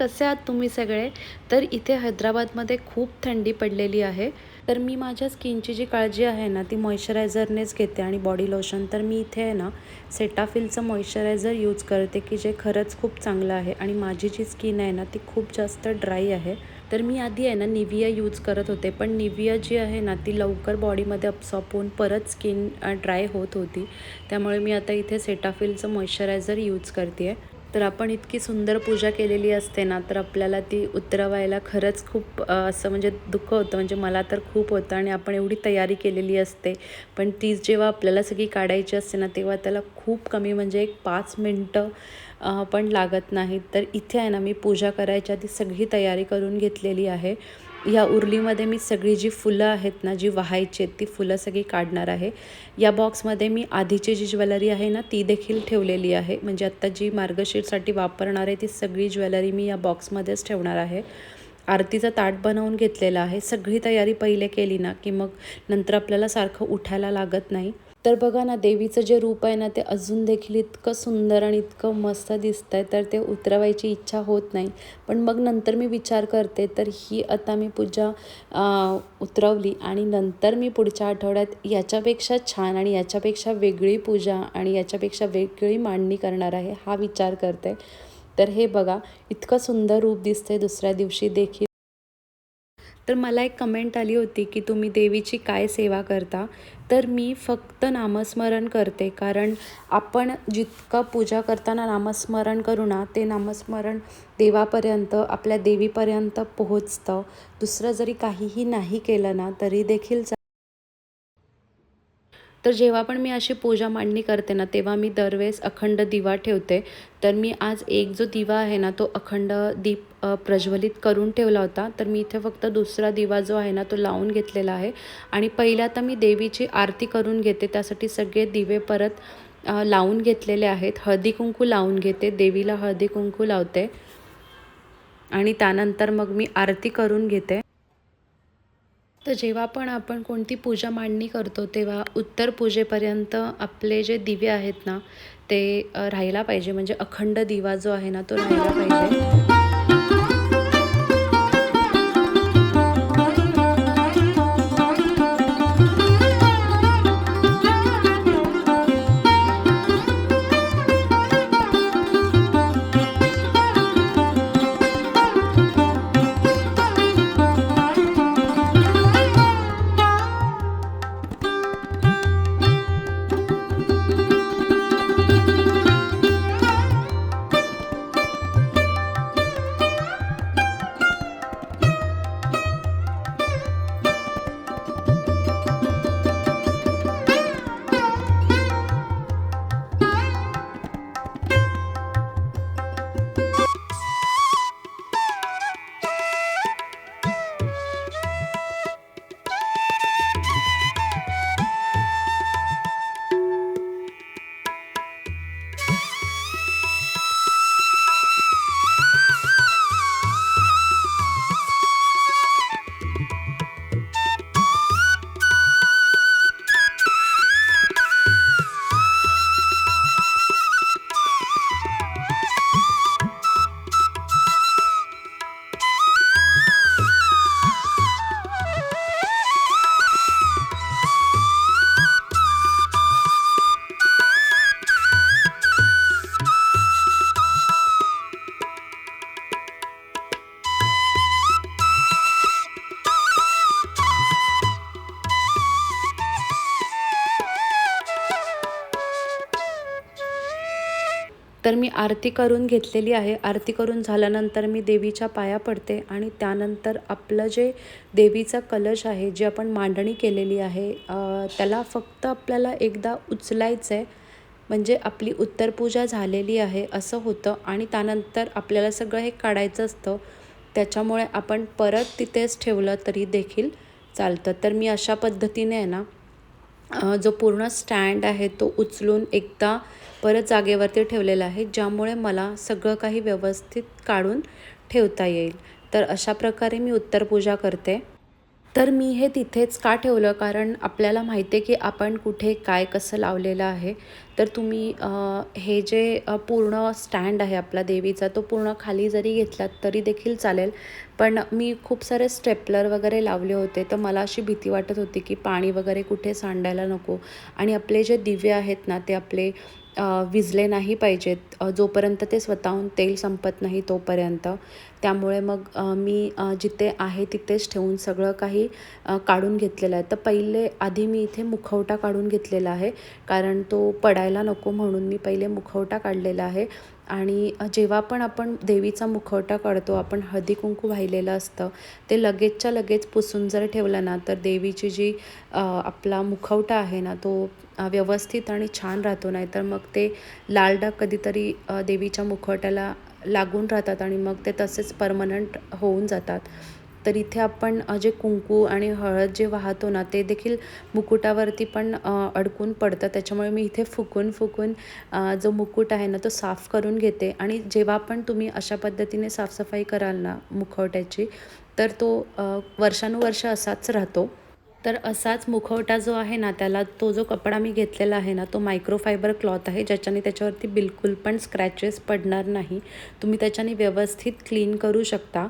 कसे आहात तुम्ही सगळे? तर इथे हैदराबादमध्ये खूप थंडी पडलेली आहे. तर मी माझ्या स्किनची जी काळजी आहे ना ती मॉइश्चरायझरनेच घेते आणि बॉडी लोशन. तर मी इथे आहे ना सेटाफिलचं मॉइश्चरायझर यूज करते की जे खरंच खूप चांगलं आहे. आणि माझी जी स्किन आहे ना ती खूप जास्त ड्राय आहे. तर मी आधी आहे ना निविया यूज करत होते. पण निविया जी आहे ना ती लवकर बॉडीमध्ये अप्सॉप होऊन परत स्किन ड्राय होत होती. त्यामुळे मी आता इथे सेटाफिलचं मॉइश्चरायझर यूज करते आहे तर आपण इतकी सुंदर पूजा केलेली असते ना तर आपल्याला ती उतरवायला खरंच खूप असं म्हणजे दुःख होतं. म्हणजे मला तर खूप होतं आणि आपण एवढी तयारी केलेली असते. पण तीच जेव्हा आपल्याला सगळी काढायची असते ना तेव्हा त्याला खूप कमी म्हणजे एक पाच मिनटं पण लागत नाहीत. तर इथे आहे ना मी पूजा करायच्या आधी सगळी तयारी करून घेतलेली आहे. या उरलीमध्ये मी सगळी जी फुलं आहेत ना जी वाहायची आहेत ती फुलं सगळी काढणार आहे. या बॉक्समध्ये मी आधीची जी ज्वेलरी आहे ना ती देखील ठेवलेली आहे. म्हणजे आत्ता जी मार्गशीरसाठी वापरणार आहे ती सगळी ज्वेलरी मी या बॉक्समध्येच ठेवणार आहे. आरतीचं ताट बनवून घेतलेलं आहे. सगळी तयारी पहिले केली ना की मग नंतर आपल्याला सारखं उठायला लागत नाही. तर बघा ना देवीचं जे रूप आहे ना ते अजून देखील इतकं सुंदर आणि इतकं मस्त दिसतं आहे तर ते उतरवायची इच्छा होत नाही. पण मग नंतर मी विचार करते तर ही आता मी पूजा उतरवली आणि नंतर मी पुढच्या आठवड्यात याच्यापेक्षा छान आणि याच्यापेक्षा वेगळी पूजा आणि याच्यापेक्षा वेगळी मांडणी करणार आहे हा विचार करते. तर हे बघा इतकं सुंदर रूप दिसतंय दुसऱ्या दिवशी देखील. तर मला एक कमेंट आली होती की तुम्ही देवीची काय सेवा करता? तर मी फक्त नामस्मरण करते. कारण आपण जितकं पूजा करताना नामस्मरण करू ना ते नामस्मरण देवापर्यंत आपल्या देवीपर्यंत पोहोचतं. दुसरं जरी काहीही नाही केलं ना तरी देखील तर जेव्हा पण मी अशी पूजा मांडणी करते ना तेव्हा मी दरवेळेस अखंड दिवा ठेवते. तर मी आज एक जो दिवा आहे ना तो अखंड दीप प्रज्वलित करून ठेवला होता. तर मी इथे फक्त दुसरा दिवा जो आहे ना तो लावून घेतलेला आहे. आणि पहिल्या आता मी देवीची आरती करून घेते. त्यासाठी सगळे दिवे परत लावून घेतलेले आहेत. हळदी कुंकू लावून घेते. देवीला हळदी कुंकू लावते. आणि त्यानंतर मग मी आरती करून घेते. तर जेव्हा पण आपण कोणती पूजा मांडणी करतो तेव्हा उत्तर पूजेपर्यंत आपले जे दिवे आहेत ना ते राहायला पाहिजे. म्हणजे अखंड दिवा जो आहे ना तो राहायला पाहिजे. तर मी आरती करून घेतलेली आहे. आरती करून झाल्यानंतर मी देवीच्या पाया पडते आणि त्यानंतर आपलं जे देवीचा कलश आहे जी आपण मांडणी केलेली आहे त्याला फक्त आपल्याला एकदा उचलायचं आहे म्हणजे आपली उत्तरपूजा झालेली आहे असं होतं आणि त्यानंतर आपल्याला सगळं हे काढायचं असतं. त्याच्यामुळे आपण परत तिथेच ठेवलं तरी देखील चालतं. तर मी अशा पद्धतीने आहे ना जो पूर्ण स्टँड आहे तो उचलून एकदा परत जागेवरती ठेवलेला आहे ज्यामुळे मला सगळं काही व्यवस्थित काढून ठेवता येईल. तर अशा प्रकारे मी उत्तरपूजा करते. तर मी हे तिथेच का ठेवलं? कारण आपल्याला माहिती आहे की आपण कुठे काय कसं लावलेलं आहे. तर तुम्ही हे जे पूर्ण स्टँड आहे आपला देवीचा तो पूर्ण खाली जरी घेतलात तरी देखील चालेल. पण मी खूप सारे स्टेपलर वगैरे लावले होते तर मला अशी भीती वाटत होती की पाणी वगैरे कुठे सांडायला नको. आणि आपले जे दिवे आहेत ना ते आपले विझले नाही पाहिजेत. जोपर्यंत ते स्वतःहून तेल संपत नाही तोपर्यंत. त्यामुळे मग मी जिथे आहे तिथेच ठेवून सगळं काही काढून घेतलेलं आहे. तर पहिले आधी मी इथे मुखवटा काढून घेतलेला आहे. कारण तो पडायला नको म्हणून मी पहिले मुखवटा काढलेला आहे. आणि जेव्हा पण आपण देवीचा मुखवटा काढतो आपण हळदी कुंकू वाहिलेलं असतं ते लगेचच्या लगेच पुसून जर ठेवलं ना तर देवीची जी आपला मुखवटा आहे ना तो व्यवस्थित आणि छान राहतो नाही तर मग ते लाल डाग कधीतरी देवीच्या मुखवट्याला लागून राहतात आणि मग ते तसेच परमनंट होऊन जातात. तर इथे आपण जे कुंकू आणि हळद जे वाहतो ना ते देखील मुकुटावरती पण अडकून पडतं. त्याच्यामुळे मी इथे फुकून फुकून जो मुकुट आहे ना तो साफ करून घेते. आणि जेव्हा पण तुम्ही अशा पद्धतीने साफसफाई कराल ना मुखवट्याची तर तो वर्षानुवर्ष असाच राहतो. तर असाच मुखवटा जो आहे ना त्याला तो जो कपडा मी घेतलेला आहे ना तो मायक्रोफायबर क्लॉथ आहे ज्याच्याने त्याच्यावरती बिलकुल पण स्क्रॅचेस पडणार नाही. तुम्ही त्याच्याने व्यवस्थित क्लीन करू शकता.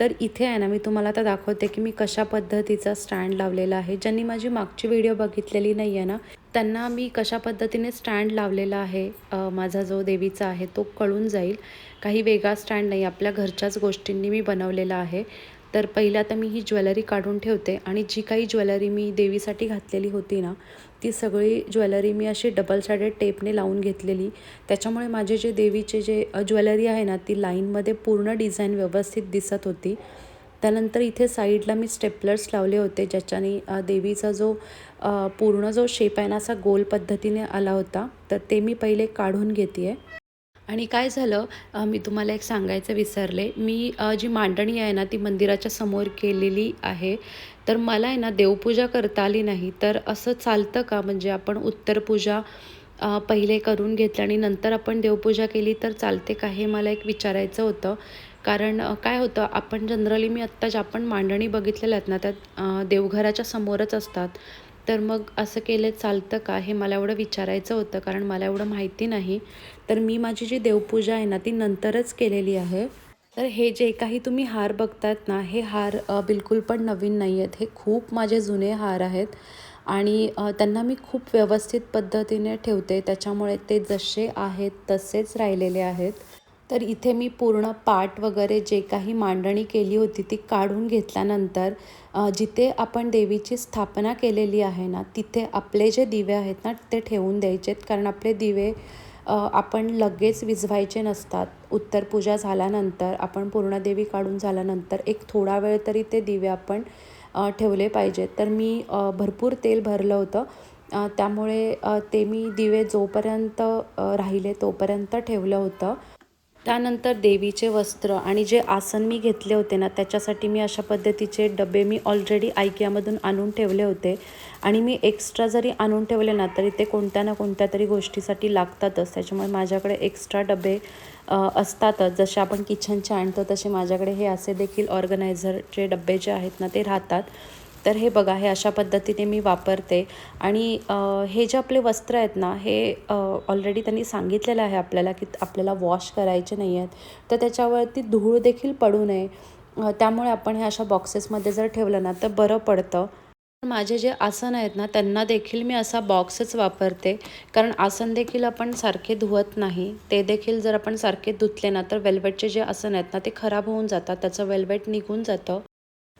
तर इथे आहे ना मी तुम्हाला आता दाखवते की मी कशा पद्धतीचा स्टँड लावलेला आहे. ज्यांनी माझी मागची व्हिडिओ बघितलेली नाही आहे ना त्यांना मी कशा पद्धतीने स्टँड लावलेला आहे माझा जो देवीचा आहे तो कळून जाईल. काही वेगळा स्टँड नाही आपल्या घरच्याच गोष्टींनी मी बनवलेला आहे. तर पहिलं आता मी ही ज्वेलरी काढून ठेवते आणि जी काही ज्वेलरी मी देवीसाठी घातलेली होती ना ती सगळी ज्वेलरी मी अशी डबल सायडेड टेपने लावून घेतलेली. त्याच्यामुळे माझे जे देवीचे जे ज्वेलरी आहे ना ती लाईनमध्ये पूर्ण डिझाईन व्यवस्थित दिसत होती. त्यानंतर इथे साईडला मी स्टेपलर्स लावले होते ज्याच्याने देवीचा जो पूर्ण जो शेप आहे ना असा गोल पद्धतीने आला होता. तर ते मी पहिले काढून घेते आहे आणि काय झालं मी तुम्हाला एक सांगायचं विसरले. मी जी मांडणी आहे ना ती मंदिराच्या समोर केलेली आहे. तर मला आहे ना देवपूजा करता आली नाही. तर असं चालतं का? म्हणजे आपण उत्तरपूजा पहिले करून घेतलं आणि नंतर आपण देवपूजा केली तर चालते का? हे मला एक विचारायचं होतं. कारण काय होतं आपण जनरली मी आत्ता ज्या पण मांडणी बघितलेल्या आहेत ना त्यात देवघराच्या समोरच असतात. तर मग असं केलं चालतं का? हे मला एवढं विचारायचं होतं कारण मला एवढं माहिती नाही. तर मी माझी जी देवपूजा आहे ना ती नंतरच केलेली आहे. तर हे जे काही तुम्ही हार बघतात ना हे हार बिलकुल पण नवीन नाही आहेत हे खूप माझे जुने हार आहेत. आणि त्यांना मी खूप व्यवस्थित पद्धतीने ठेवते. त्याच्यामुळे ते जसे आहेत तसेच राहिलेले आहेत. तर इथे मी पूर्ण पाट वगैरे जे काही मांडणी केली होती ती काढून घेतल्यानंतर जिथे आपण देवीची स्थापना केलेली आहे ना तिथे आपले जे दिवे आहेत ना ते ठेवून द्यायचेत. कारण आपले दिवे आपण लगेच विझवायचे नसतात. उत्तर पूजा झाल्यानंतर आपण पूर्णदेवी काढून झाल्यानंतर एक थोडा वेळ तरी ते दिवे आपण ठेवले पाहिजेत. तर मी भरपूर तेल भरलं होतं. त्यामुळे ते मी दिवे जोपर्यंत राहिले तोपर्यंत ठेवलं होतं. त्यानंतर देवीचे वस्त्र आणि जे आसन मी घेतले होते ना त्याच्यासाठी मी अशा पद्धतीचे डबे मी ऑलरेडी आयकियामधून आणून ठेवले होते. आणि मी एक्स्ट्रा जरी आणून ठेवले ना तरी ते कोणत्या ना कोणत्या तरी गोष्टीसाठी लागतातच. त्याच्यामुळे माझ्याकडे एक्स्ट्रा डबे असतातच. जसे आपण किचनचे आणतो तसे माझ्याकडे हे असे देखील ऑर्गनायझरचे डबे जे आहेत ना ते राहतात. तर हे बघा हे अशा पद्धतीने मी वापरते. आणि हे जे आपले वस्त्र आहेत ना हे ऑलरेडी त्यांनी सांगितलेलं आहे आपल्याला की आपल्याला वॉश करायचे नाही आहेत. तर त्याच्यावरती धूळ देखील पडू नये. त्यामुळे आपण हे अशा बॉक्सेसमध्ये जर ठेवलं ना तर बरं पडतं. माझे जे आसन आहेत ना त्यांना देखील मी असा बॉक्सच वापरते. कारण आसन देखील आपण सारखे धुवत नाही. ते देखील जर आपण सारखे धुतले ना तर वेल्वेटचे जे आसन आहेत ना ते खराब होऊन जातात. त्याचं वेल्वेट निघून जातं.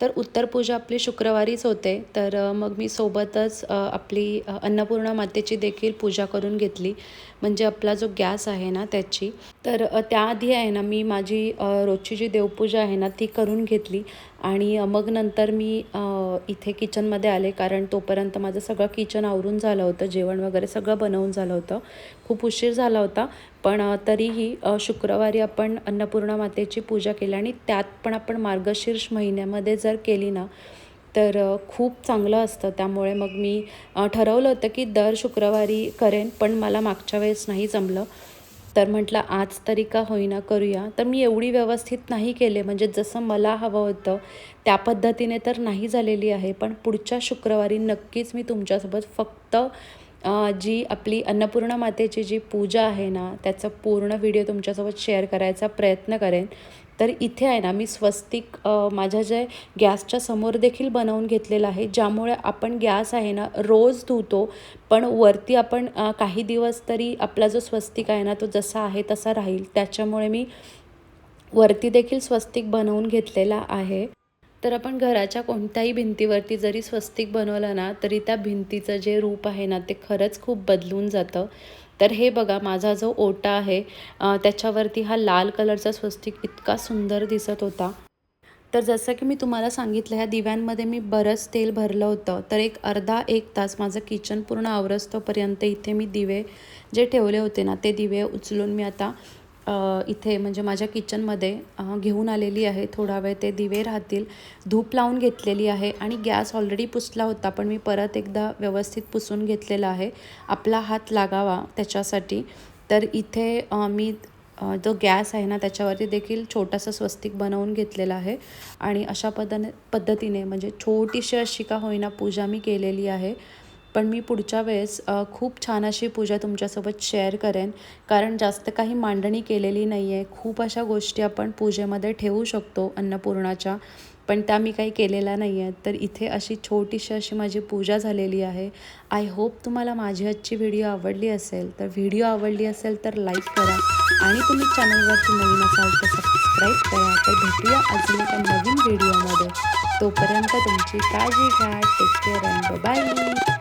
तर उत्तरपूजा आपली शुक्रवारीच होते. तर मग मी सोबतच आपली अन्नपूर्णा मातेची देखील पूजा करून घेतली. म्हणजे आपला जो गॅस आहे ना त्याची. तर त्याआधी आहे ना मी माझी रोजची जी देवपूजा आहे ना ती करून घेतली. आणि मग नंतर मी इथे किचनमध्ये आले. कारण तोपर्यंत माझं सगळं किचन आवरून झालं होतं. जेवण वगैरे सगळं बनवून झालं होतं. खूप उशीर झाला होता. पण तरीही शुक्रवारी आपण अन्नपूर्णा मातेची पूजा केली आणि त्यात पण आपण मार्गशीर्ष महिन्यामध्ये जर केली ना तर खूप चांगलं असतं. त्यामुळे मग मी ठरवलं होतं की दर शुक्रवारी करेन पण मला मागच्या वेळेस नाही जमलं. तर म्हटलं आज तरी का होईना करूया. तर मी एवढी व्यवस्थित नाही केले. म्हणजे जसं मला हवं होतं त्या पद्धतीने तर नाही झालेली आहे. पण पुढच्या शुक्रवारी नक्कीच मी तुमच्यासोबत फक्त जी आपली अन्नपूर्णा मातेची जी पूजा आहे ना त्याचा पूर्ण व्हिडिओ तुमच्यासोबत शेअर करायचा प्रयत्न करेन. तर इथे आहे ना मी स्वस्तिक माझ्या जे गॅसच्या समोर देखील बनवून घेतलेलं आहे ज्यामुळे आपण गॅस आहे ना रोज धुतो पण वरती आपण काही दिवस तरी आपला जो स्वस्तिक आहे ना तो जसा आहे तसा राहील. त्याच्यामुळे मी वरती देखील स्वस्तिक बनवून घेतलेला आहे. तर आपण घराच्या कोणत्याही भिंतीवरती जरी स्वस्तिक बनवलं ना तरी त्या भिंतीचं जे रूप आहे ना ते खरंच खूप बदलून जातं. तर हे बघा माझा जो ओटा आहे त्याच्यावरती हा लाल कलरचा स्वस्तिक इतका सुंदर दिसत होता. तर जसं की मी तुम्हाला सांगितलं ह्या दिव्यांमध्ये मी बरंच तेल भरलं होतं. तर एक अर्धा एक तास माझं किचन पूर्ण आवरस्तोपर्यंत इथे मी दिवे जे ठेवले होते ना ते दिवे उचलून मी आता इथे म्हणजे माझ्या किचनमध्ये घेऊन आलेली आहे. थोडा वेळ ते दिवे राहतील. धूप लावून घेतलेली आहे आणि गॅस ऑलरेडी पुसला होता पण मी परत एकदा व्यवस्थित पुसून घेतलेला आहे. आपला हात लागावा त्याच्यासाठी. तर इथे मी जो गॅस आहे ना त्याच्यावरती देखील छोटासा स्वस्तिक बनवून घेतलेला आहे. आणि अशा पद्धने पद्धतीने म्हणजे छोटीशी अशी का होईना पूजा मी केलेली आहे. पण मी पुढच्या वेळेस खूप छान अशी पूजा तुमच्यासोबत शेअर करेन. कारण जास्त काही मांडणी केलेली नाही आहे खूप अशा गोष्टी आपण पूजेमध्ये ठेवू शकतो अन्नपूर्णाच्या. पण त्या मी काही केलेल्या नाही आहेत तर इथे अशी छोटीशी अशी माझी पूजा झालेली आहे. आय होप तुम्हाला माझी आजची व्हिडिओ आवडली असेल. तर व्हिडिओ आवडली असेल तर लाईक करा. आणि तुम्ही चॅनलवरती नवीन असाल तर सबस्क्राईब करा. तर भेटूया अजून एका नवीन व्हिडिओमध्ये तोपर्यंत तुमची काळजी घ्या. Take care and bye